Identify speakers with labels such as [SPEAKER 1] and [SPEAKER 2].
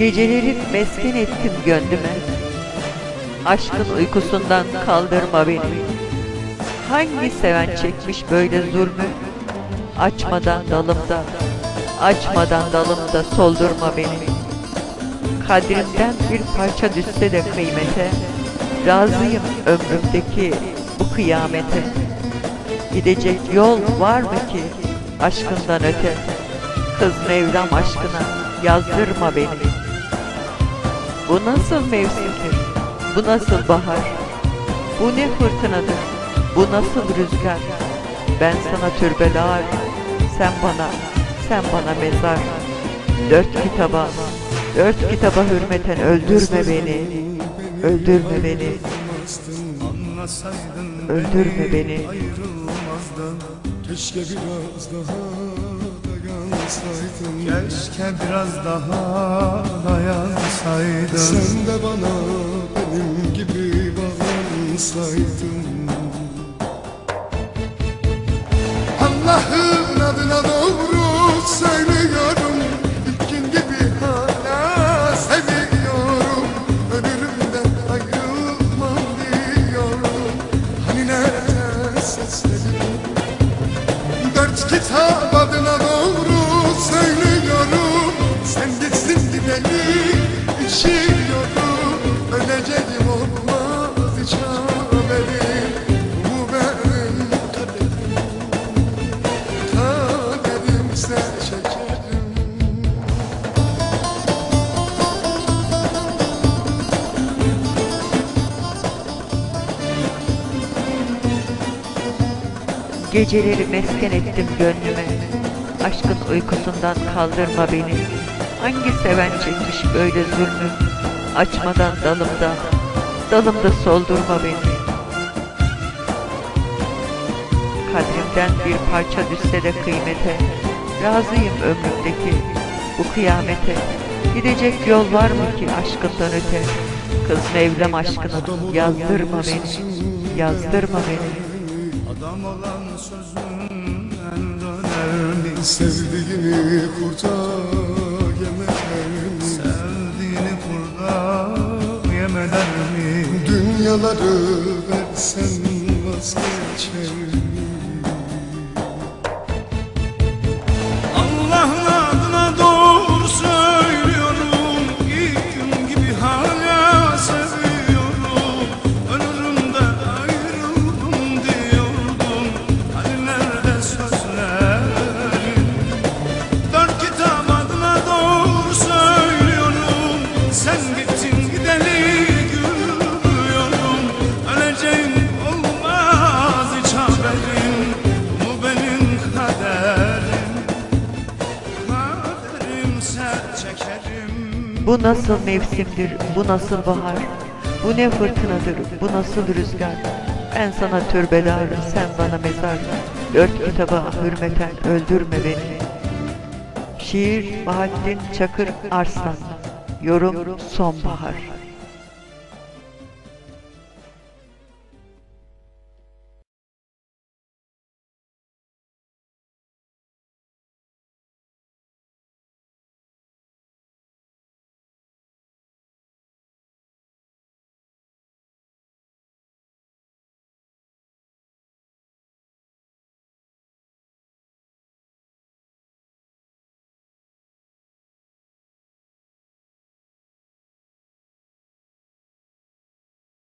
[SPEAKER 1] Geceleri mesken ettim gönlüme. Aşkın uykusundan kaldırma beni. Hangi seven çekmiş böyle zulmü? Açmadan dalımda Açmadan dalımda soldurma beni. Kadrimden bir parça düşse de kıymete Razıyım ömrümdeki bu kıyamete. Gidecek yol var mı ki aşkından öte? Kız Mevlam aşkına yazdırma beni Bu nasıl mevsimdir, bu nasıl bahar? Bu ne fırtınadır, bu nasıl rüzgar? Ben sana türbeler, sen bana, sen bana mezar. Dört kitaba, dört kitaba hürmeten öldürme beni Öldürme beni, öldürme beni.
[SPEAKER 2] Keşke biraz daha
[SPEAKER 3] Keşke biraz daha dayansaydın
[SPEAKER 2] Sen de bana
[SPEAKER 1] Geceleri mesken ettim gönlüme. Aşkın uykusundan kaldırma beni. Hangi seven çekmiş böyle zulmü? Açmadan dalımda Dalımda soldurma beni. Kadrimden bir parça düşse de kıymete. Razıyım ömrümdeki bu kıyamete. Gidecek yol var mı ki aşkından öte Kız Mevlam aşkına yazdırma beni Yazdırma beni
[SPEAKER 3] Adam olan sözünden döner mi?
[SPEAKER 2] Sevdiğini kurta yemeder mi?
[SPEAKER 3] Sevdiğini kurda yemeder mi?
[SPEAKER 2] Dünyaları versen vazgeçer mi?
[SPEAKER 1] Bu nasıl mevsimdir, bu nasıl bahar? Bu ne fırtınadır, bu nasıl rüzgar? Ben sana türbedar, sen bana mezar. Dört kitaba hürmeten öldürme beni. Şiir Bahattin Çakır Arslan. Yorum Sonbahar